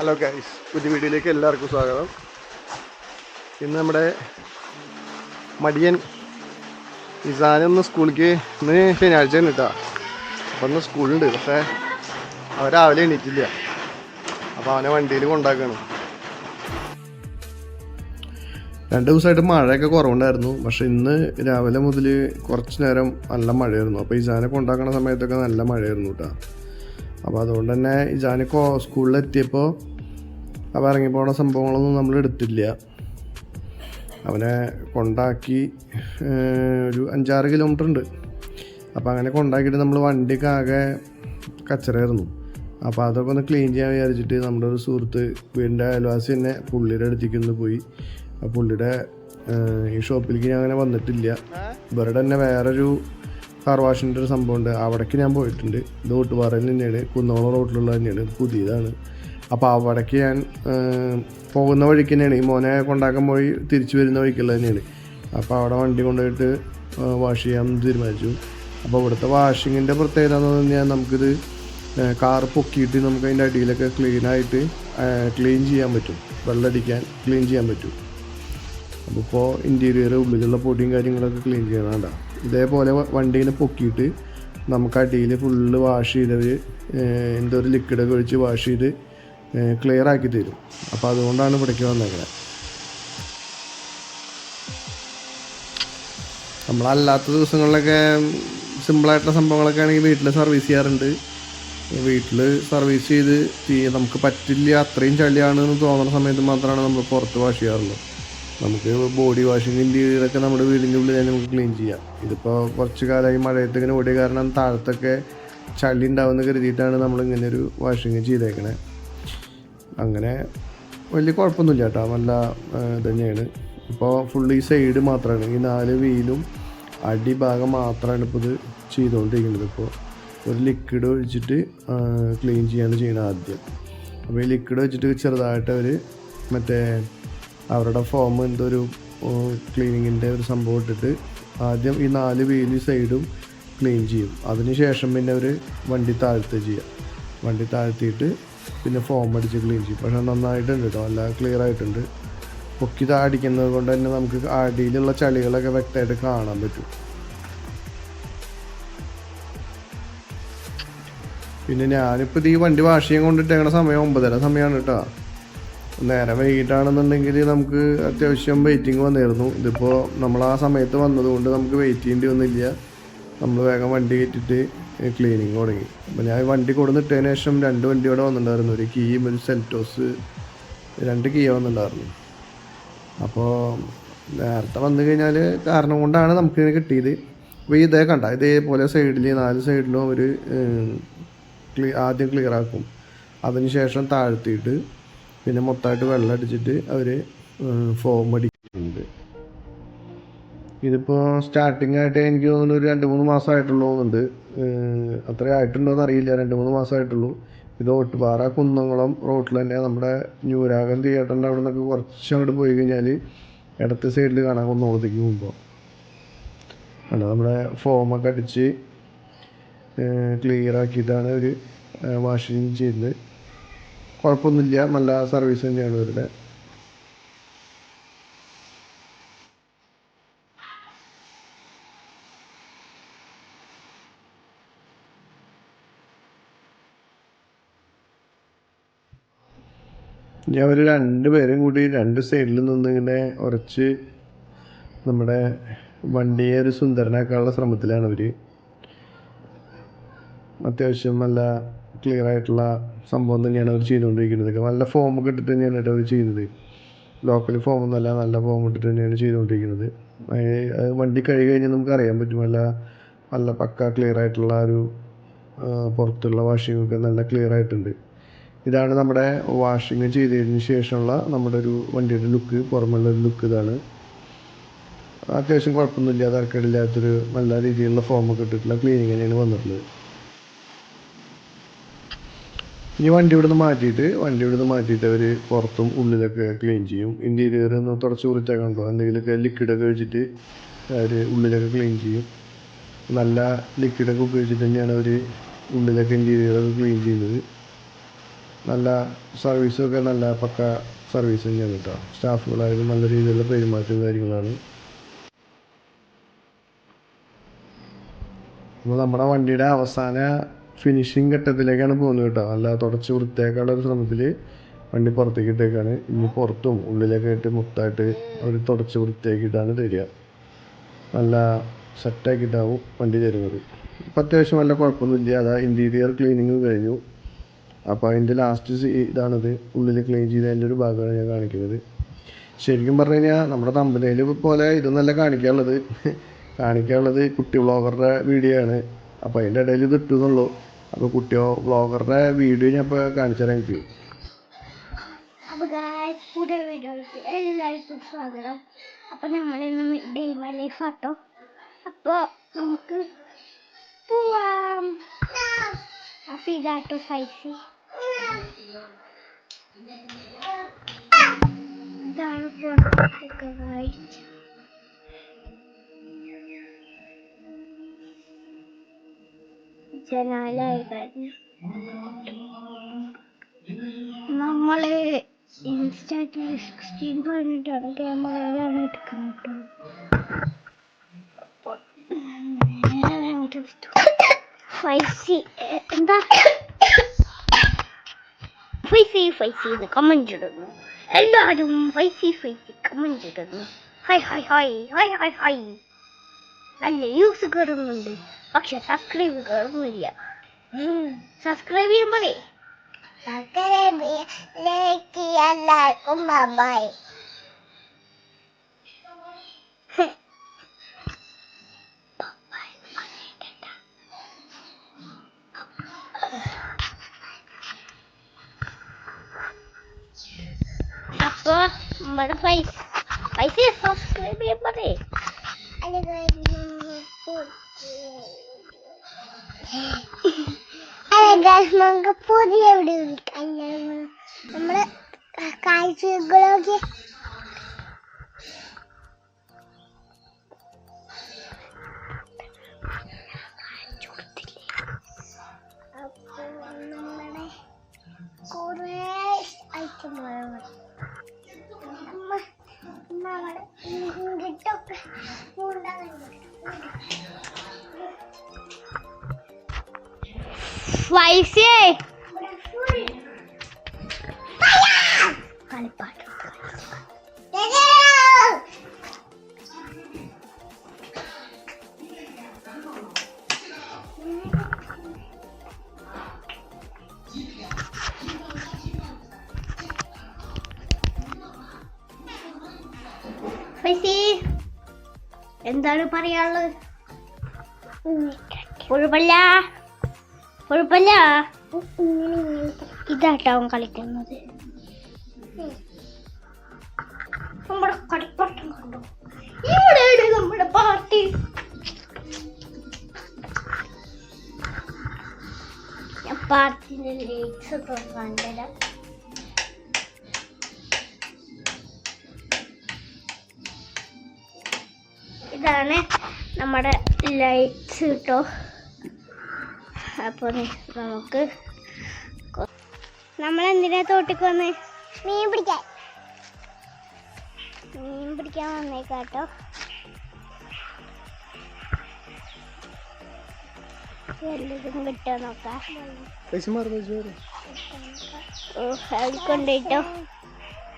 Hello guys പുതിയ വീഡിയോയിലേക്ക് എല്ലാവർക്കും സ്വാഗതം. ഇന്ന് നമ്മുടെ മടിയൻ ഇസാനൊന്ന് സ്കൂളിലേക്ക് ഇന്ന് ശനിയാഴ്ച തന്നെ കേട്ടോ. അപ്പം ഇന്ന് സ്കൂളുണ്ട്. പക്ഷേ അവൻ രാവിലെ എണീറ്റില്ല. അപ്പോൾ അവനെ വണ്ടിയിൽ കൊണ്ടാക്കുകയാണ് രണ്ട് ദിവസമായിട്ട് മഴയൊക്കെ കുറവുണ്ടായിരുന്നു. പക്ഷെ ഇന്ന് രാവിലെ മുതൽ കുറച്ച് നേരം നല്ല മഴയായിരുന്നു. അപ്പോൾ ഇസാനെ കൊണ്ടാക്കുന്ന സമയത്തൊക്കെ നല്ല മഴയായിരുന്നു കേട്ടോ. അപ്പോൾ അതുകൊണ്ട് തന്നെ ജാനിക്കോ സ്കൂളിലെത്തിയപ്പോൾ അവ ഇറങ്ങി പോണ സംഭവങ്ങളൊന്നും നമ്മൾ എടുത്തില്ല. അവനെ കൊണ്ടാക്കി ഒരു അഞ്ചാറ് കിലോമീറ്റർ ഉണ്ട്. അപ്പോൾ അങ്ങനെ കൊണ്ടാക്കിയിട്ട് നമ്മൾ വണ്ടിക്ക് ആകെ കച്ചറായിരുന്നു അപ്പോൾ അതൊക്കെ ഒന്ന് ക്ലീൻ ചെയ്യാൻ വിചാരിച്ചിട്ട് നമ്മുടെ ഒരു സുഹൃത്ത് വീടിന്റെ അയൽവാസി തന്നെ പുള്ളിയുടെ അടുത്തേക്ക് ഒന്ന് പോയി. ആ പുള്ളിയുടെ ഈ ഷോപ്പിലേക്ക് ഞാൻ അങ്ങനെ വന്നിട്ടില്ല. ഇവരുടെ തന്നെ വേറൊരു കാർ വാഷിന്റെ ഒരു സംഭവമുണ്ട് അവിടേക്ക് ഞാൻ പോയിട്ടുണ്ട്. ഇത് ഓട്ടുപാറയിൽ തന്നെയാണ്. കുന്നോളം റോഡിലുള്ള തന്നെയാണ്. പുതിയതാണ്. അപ്പോൾ അവിടേക്ക് ഞാൻ പോകുന്ന വഴിക്ക് തന്നെയാണ്. ഈ മോനെ കൊണ്ടാക്കാൻ പോയി തിരിച്ചു വരുന്ന വഴിക്കുള്ള തന്നെയാണ്. അപ്പോൾ അവിടെ വണ്ടി കൊണ്ടുപോയിട്ട് വാഷ് ചെയ്യാമെന്ന് തീരുമാനിച്ചു. അപ്പോൾ ഇവിടുത്തെ വാഷിങ്ങിന്റെ പ്രത്യേകത എന്ന് പറഞ്ഞാൽ നമുക്കിത് കാർ പൊക്കിയിട്ട് നമുക്ക് അതിന്റെ അടിയിലൊക്കെ ക്ലീനായിട്ട് ക്ലീൻ ചെയ്യാൻ പറ്റും. വെള്ളമടിക്കാൻ ക്ലീൻ ചെയ്യാൻ പറ്റും. അപ്പോൾ ഇപ്പോൾ ഇന്റീരിയർ ഉള്ളിലുള്ള പൊടിയും കാര്യങ്ങളൊക്കെ ക്ലീൻ ചെയ്യണണ്ട ഇതേപോലെ വണ്ടിയിൽ പൊക്കിയിട്ട് നമുക്ക് അടിയിൽ ഫുള്ള് വാഷ് ചെയ്തവർ എന്തോ ഒരു ലിക്വിഡൊക്കെ ഒഴിച്ച് വാഷ് ചെയ്ത് ക്ലിയർ ആക്കി തരും. അപ്പോൾ അതുകൊണ്ടാണ് ഇവിടേക്ക് വന്നേക്കുന്നത് നമ്മളല്ലാത്ത ദിവസങ്ങളിലൊക്കെ സിമ്പിളായിട്ടുള്ള സംഭവങ്ങളൊക്കെ ആണെങ്കിൽ വീട്ടിൽ സർവീസ് ചെയ്യാറുണ്ട്. വീട്ടിൽ സർവീസ് ചെയ്ത് നമുക്ക് പറ്റില്ല അത്രയും ചളിയാണെന്ന് തോന്നുന്ന സമയത്ത് മാത്രമാണ് നമ്മൾ പുറത്ത് വാഷ് ചെയ്യാറുള്ളൂ. നമുക്ക് ബോഡി വാഷിങ് ഇന്റീരിയറൊക്കെ നമ്മുടെ വീടിന്റെ ഉള്ളിൽ തന്നെ നമുക്ക് ക്ലീൻ ചെയ്യാം. ഇതിപ്പോൾ കുറച്ച് കാലമായി മഴയത്ത് ഇങ്ങനെ ഓടിയ കാരണം താഴത്തൊക്കെ ചളി ഉണ്ടാവുമെന്ന് കരുതിയിട്ടാണ് നമ്മൾ ഇങ്ങനെ ഒരു വാഷിങ് ചെയ്തേക്കണേ. അങ്ങനെ വലിയ കുഴപ്പമൊന്നുമില്ല കേട്ടോ. നല്ല തന്നെയാണ്. ഇപ്പോൾ ഫുള്ള് ഈ സൈഡ് മാത്രമാണ് ഈ നാല് വീലും അടിഭാഗം മാത്രമാണ് ഇപ്പോൾ ഇത് ചെയ്തുകൊണ്ടിരിക്കുന്നത് ഇപ്പോൾ ഒരു ലിക്വിഡ് ഒഴിച്ചിട്ട് ക്ലീൻ ചെയ്യാണ് ചെയ്യണം ആദ്യം. അപ്പോൾ ഈ ലിക്വിഡ് വെച്ചിട്ട് ചെറുതായിട്ട് അവർ മറ്റേ അവരുടെ ഫോം എന്തോ ഒരു ക്ലീനിങ്ങിന്റെ ഒരു സംഭവം ഇട്ടിട്ട് ആദ്യം ഈ നാല് വീൽ സൈഡും ക്ലീൻ ചെയ്യും. അതിനുശേഷം പിന്നെ അവർ വണ്ടി താഴ്ത്തുക ചെയ്യുക വണ്ടി താഴ്ത്തിയിട്ട് പിന്നെ ഫോം അടിച്ച് ക്ലീൻ ചെയ്യും. പക്ഷെ നന്നായിട്ടുണ്ട് കേട്ടോ നല്ല ക്ലിയർ ആയിട്ടുണ്ട്. പൊക്കി താടിക്കുന്നത് കൊണ്ട് തന്നെ നമുക്ക് അടിയിലുള്ള ചളികളൊക്കെ വ്യക്തമായിട്ട് കാണാൻ പറ്റും. പിന്നെ ഞാനിപ്പോൾ ഈ വണ്ടി വാഷ് ചെയ്യാൻ കൊണ്ടിട്ടേക്കണ സമയം ഒമ്പതര സമയമാണ് കേട്ടോ നേരെ വൈകിട്ടാണെന്നുണ്ടെങ്കിൽ നമുക്ക് അത്യാവശ്യം വെയിറ്റിംഗ് വന്നിരുന്നു. ഇതിപ്പോൾ നമ്മൾ ആ സമയത്ത് വന്നതുകൊണ്ട് നമുക്ക് വെയിറ്റ് ചെയ്യേണ്ടി വന്നില്ല. നമ്മൾ വേഗം വണ്ടി കയറ്റിട്ട് ക്ലീനിങ് തുടങ്ങി. അപ്പോൾ ഞാൻ വണ്ടി കൊടുന്നിട്ടതിന് ശേഷം രണ്ട് വണ്ടി ഇവിടെ വന്നിട്ടുണ്ടായിരുന്നു. ഒരു കീയും ഒരു സെൽറ്റോസ് രണ്ട് കീ വന്നിട്ടുണ്ടായിരുന്നു. അപ്പോൾ നേരത്തെ വന്നു കഴിഞ്ഞാൽ കാരണം കൊണ്ടാണ് നമുക്കിങ്ങനെ കിട്ടിയത്. അപ്പോൾ ഇതേ കണ്ട ഇതേപോലെ സൈഡിൽ നാല് സൈഡിലും അവർ ആദ്യം ക്ലിയർ ആക്കും. അതിനുശേഷം താഴ്ത്തിയിട്ട് പിന്നെ മൊത്തമായിട്ട് വെള്ളം അടിച്ചിട്ട് അവർ ഫോം അടിക്കുന്നുണ്ട്. ഇതിപ്പോൾ സ്റ്റാർട്ടിംഗ് ആയിട്ട് എനിക്ക് തോന്നുന്നു ഒരു രണ്ട് മൂന്ന് മാസമായിട്ടുള്ളൂ തോന്നുന്നുണ്ട്. ഏഹ് അത്ര ആയിട്ടുണ്ടോ എന്നറിയില്ല രണ്ട് മൂന്ന് മാസമായിട്ടുള്ളൂ. ഇത് ഒട്ടുപാറ കുന്നംകുളം റോട്ടിൽ തന്നെ നമ്മുടെ ന്യൂരാഗം തിയേറ്ററിന്റെ അവിടെ നിന്നൊക്കെ കുറച്ച് അങ്ങോട്ട് പോയി കഴിഞ്ഞാൽ ഇടത്തെ സൈഡിൽ കാണാൻ കുന്നോളത്തേക്ക് പോകുമ്പോൾ അല്ല നമ്മുടെ ഫോമൊക്കെ അടിച്ച് ക്ലിയർ ആക്കിയിട്ടാണ് ഒരു വാഷിംഗ് ചെയ്യുന്നത്. കുഴപ്പമൊന്നുമില്ല. നല്ല സർവീസ് തന്നെയാണ് ഇവരുടെ. അവർ രണ്ടുപേരും കൂടി രണ്ട് സൈഡിൽ നിന്ന് ഇങ്ങനെ ഉറച്ച് നമ്മുടെ വണ്ടിയെ ഒരു സുന്ദരനാക്കാനുള്ള ശ്രമത്തിലാണ് അവർ അത്യാവശ്യം നല്ല ക്ലിയർ ആയിട്ടുള്ള സംഭവം തന്നെയാണ് അവർ ചെയ്തുകൊണ്ടിരിക്കുന്നത്. നല്ല ഫോം ഒക്കെ ഇട്ടിട്ട് തന്നെയാണ് കേട്ടോ അവർ ചെയ്യുന്നത്. ലോക്കൽ ഫോമൊന്നുമല്ല നല്ല ഫോം ഇട്ടിട്ട് തന്നെയാണ് ചെയ്തുകൊണ്ടിരിക്കുന്നത്. വണ്ടി കഴുകി കഴിഞ്ഞാൽ നമുക്ക് അറിയാൻ പറ്റും. നല്ല നല്ല പക്ക ക്ലിയർ ആയിട്ടുള്ള ഒരു പുറത്തുള്ള ഒക്കെ നല്ല ക്ലിയർ ആയിട്ടുണ്ട്. ഇതാണ് നമ്മുടെ വാഷിംഗ് ചെയ്തതിന് ശേഷമുള്ള നമ്മുടെ ഒരു വണ്ടിയുടെ ലുക്ക് പുറമുള്ള ഒരു ലുക്ക് ഇതാണ്. അത്യാവശ്യം കുഴപ്പമൊന്നുമില്ല. തരക്കേടില്ലാത്തൊരു നല്ല രീതിയിലുള്ള ഫോമൊക്കെ ഇട്ടിട്ടുള്ള ക്ലീനിങ് തന്നെയാണ് വന്നിട്ടുള്ളത്. ഇനി വണ്ടി ഇവിടുന്ന് മാറ്റിയിട്ട് വണ്ടി ഇവിടുന്ന് മാറ്റിയിട്ട് അവർ പുറത്തും ഉള്ളിലൊക്കെ ക്ലീൻ ചെയ്യും. ഇന്റീരിയർ ഒന്ന് തുടച്ച് കുറിച്ചേക്കണ്ടോ എന്തെങ്കിലുമൊക്കെ ലിക്വിഡൊക്കെ ഒഴിച്ചിട്ട് അവർ ഉള്ളിലൊക്കെ ക്ലീൻ ചെയ്യും. നല്ല ലിക്വിഡൊക്കെ ഉപയോഗിച്ചിട്ട് തന്നെയാണ് അവർ ഉള്ളിലൊക്കെ ഇന്റീരിയറൊക്കെ ക്ലീൻ ചെയ്യുന്നത്. നല്ല സർവീസും ഒക്കെ നല്ല പക്ക സർവീസ് തന്നെയാണ് കേട്ടോ. സ്റ്റാഫുകളായാലും നല്ല രീതിയിലുള്ള പെരുമാറ്റവും കാര്യങ്ങളാണ്. അപ്പോൾ നമ്മുടെ വണ്ടിയുടെ അവസാന ഫിനിഷിങ് ഘട്ടത്തിലേക്കാണ് പോകുന്നത് കേട്ടോ. അല്ല തുടച്ച് വൃത്തിയാക്കാനുള്ള ഒരു ശ്രമത്തിൽ വണ്ടി പുറത്തേക്ക് ഇട്ടേക്കാണ്. ഇനി പുറത്തും ഉള്ളിലൊക്കെ ആയിട്ട് മൊത്തമായിട്ട് അവർ തുടച്ച് വൃത്തിയാക്കിയിട്ടാണ് തരിക. നല്ല സെറ്റാക്കിയിട്ടാവും വണ്ടി തരുന്നത്. ഇപ്പം അത്യാവശ്യം നല്ല കുഴപ്പമൊന്നുമില്ല. അതാ ഇന്റീരിയർ ക്ലീനിങ് കഴിഞ്ഞു. അപ്പോൾ അതിന്റെ ലാസ്റ്റ് ഇതാണത്. ഉള്ളിൽ ക്ലീൻ ചെയ്തതിന്റെ ഒരു ഭാഗമാണ് ഞാൻ കാണിക്കുന്നത്. ശരിക്കും പറഞ്ഞു കഴിഞ്ഞാൽ നമ്മുടെ തമ്പനയിൽ പോലെ ഇതൊന്നല്ല കാണിക്കാനുള്ളത്. കാണിക്കാനുള്ളത് കുട്ടി വ്ളോഗറുടെ വീഡിയോ ആണ്. അപ്പോൾ അതിന്റെ ഇടയിൽ ഇത് അപ്പോൾ കുട്ടിയോ വ്ളോഗറുടെ വീഡിയോ ഞാൻ ഇപ്പോൾ കാണിച്ചു തരാം എനിക്ക്. പുതിയ വീഡിയോയ്ക്ക് എല്ലാവർക്കും സ്വാഗതം. അപ്പൊ ഞങ്ങൾ ഇന്ന് ഡേ മൈ ലൈഫ് ആട്ടോ. അപ്പൊ നമുക്ക് പോവാം. അപ്പൊ ഇതാട്ടോ സൈസ് ഇതാണ് ജനാലായി കഴിഞ്ഞു നമ്മൾ ഇൻസ്റ്റാറ്റ് സിക്സ്റ്റീൻ പറഞ്ഞിട്ടാണ് ക്യാമറയിലാണ് എടുക്കുന്നത്. ഫൈവ് സി എന്താ എന്ന് ഇടുന്നു. എല്ലാവരും ഫൈവ് സി ഫൈവ് കമന്റ് ഇടുന്നു. Hi hi hi hi hi hi. നല്ല യൂസ് കയറുന്നുണ്ട് പക്ഷെ സബ്സ്ക്രൈബ് കയറുന്നില്ല സബ്സ്ക്രൈബ് ചെയ്യുമ്പോഴേ എല്ലാവർക്കും ബൈ അപ്പൊ നമ്മുടെ പൈസ പൈസ സബ്സ്ക്രൈബ് ചെയ്യുമ്പോഴേ നമുക്ക് പുതിയ എവിടെ നമ്മൾ കാഴ്ചകളൊക്കെ വൈസേ എന്താണ് പറയാനുള്ളത്? കുഴപ്പമില്ല. കുഴപ്പമില്ല. ഇതാട്ടോ അവൻ കളിക്കുന്നത്. നമ്മുടെ കളിപ്പാട്ടം കണ്ടു? ഇവിടെയാണ് നമ്മുടെ പാർട്ടി. ഇതാണ് നമ്മുടെ ലൈറ്റ്സ് കേട്ടോ അപ്പോൾ നമുക്ക് നമ്മൾ എന്തിനാ തോട്ടിക്ക് വന്ന്? മീൻ പിടിക്കാൻ. മീൻ പിടിക്കാൻ വന്നേക്കാട്ടോ. വല്ലതും കിട്ടോ നോക്കാം. ഓ അവിടെ കൊണ്ടുപോയിട്ടോ.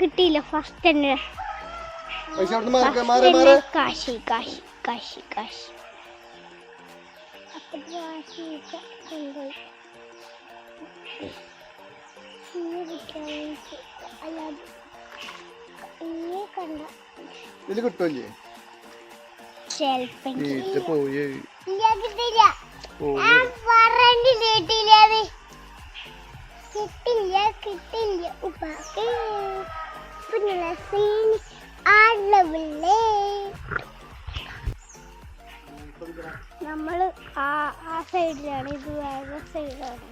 കിട്ടിയില്ല ഫസ്റ്റ് തന്നെ. കാശി കാശി കാശി കാശി. ഇതിൽ കിട്ടുമല്ലേ ഷെൽഫിൽ വീട്ടിൽ പോയി. ഇല്ല കിട്ടില്ല പോയി കിട്ടില്ല കിട്ടില്ല കിട്ടില്ല. ഉപ്പാക്ക്. പിന്നെ ആ ആടവില്ലേ നമ്മൾ ആ ആ സൈഡിലാണ് ഇത് വേറെ സൈഡിലാണ്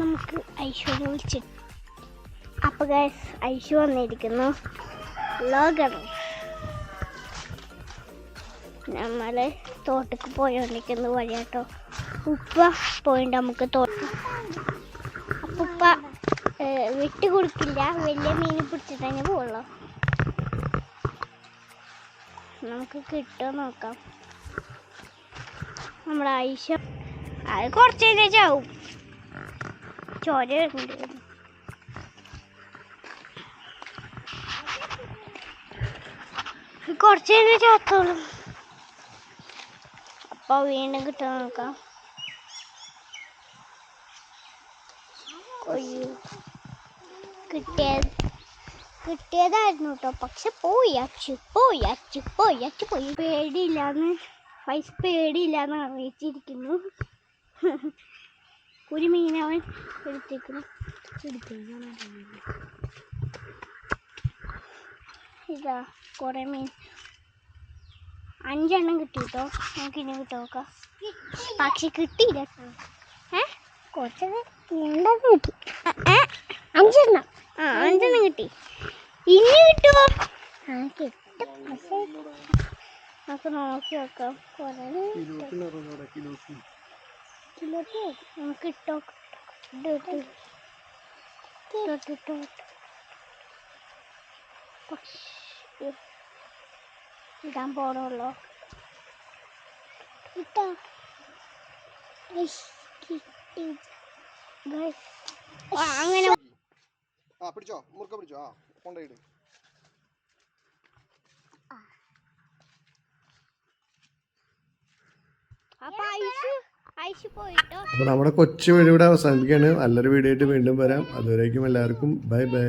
നമുക്ക് ഐശ്വര്യ വിളിച്ചു. അപ്പൊ ഗൈസ് ഐശു വന്നിരിക്കുന്നു. ലോകണം നമ്മൾ തോട്ടക്ക് പോയോണ്ടിരിക്കുന്ന വഴിയാട്ടോ. ഉപ്പ പോയിട്ട് നമുക്ക് തോട്ട. അപ്പ ഉപ്പ വിട്ട് കൊടുക്കില്ല. വലിയ മീൻ പിടിച്ചിട്ട് തന്നെ പോവുള്ളൂ. നമുക്ക് കിട്ടുമോ നോക്കാം. നമ്മുടെ ആയിഷ അത് കുറച്ച് ചാവും ചോര വരുന്നുണ്ട്. കുറച്ച് കഴിഞ്ഞാൽ ചാത്തോളും അപ്പൊ വീണ്ടും കിട്ടാൻ നോക്കാം. അയ്യോ. കിട്ടിയത് കിട്ടിയതായിരുന്നു കേട്ടോ. പക്ഷെ പോയി. അച്ചു പോയി അച്ചു പോയി അച്ചു പോയി. പേടിയില്ലാന്ന്. പൈസ പേടിയില്ലാന്ന് അറിയിച്ചിരിക്കുന്നു. ഒരു മീനവൻ എടുത്തേക്കുന്നു. ഇതാ കുറെ മീൻ. അഞ്ചെണ്ണം കിട്ടി കേട്ടോ നമുക്ക് ഇനി കിട്ടോ നോക്കാം. പക്ഷെ കിട്ടിയില്ല. ഏ? കുറച്ചത് രണ്ടെണ്ണം കിട്ടി. അഞ്ചെണ്ണം. ആ അഞ്ചെണ്ണം കിട്ടി. ഇനി കിട്ടുമോ ആ കിട്ടും. പക്ഷേ നമുക്ക് നോക്കി നോക്കാം. കുറേ കിലോക്ക് നമുക്ക് ഇട്ടോ. ഇട്ടോ പക്ഷേ ഇടാൻ പോണുള്ളൂ. ഇട്ടോ. അങ്ങനെ. ആ പിടിച്ചോ. മുറുക്ക പിടിച്ചോ. ആ കൊണ്ടുപോയിട് അപ്പൊ ഐസ് ഐസ് പോയിട്ടോ അപ്പോൾ നമ്മുടെ കൊച്ചു വീഡിയോ ഇവിടെ അവസാനിപ്പിക്കുകയാണ്. നല്ലൊരു വീഡിയോ ആയിട്ട് വീണ്ടും വരാം. അതുവരേക്കും എല്ലാവർക്കും ബൈ ബൈ.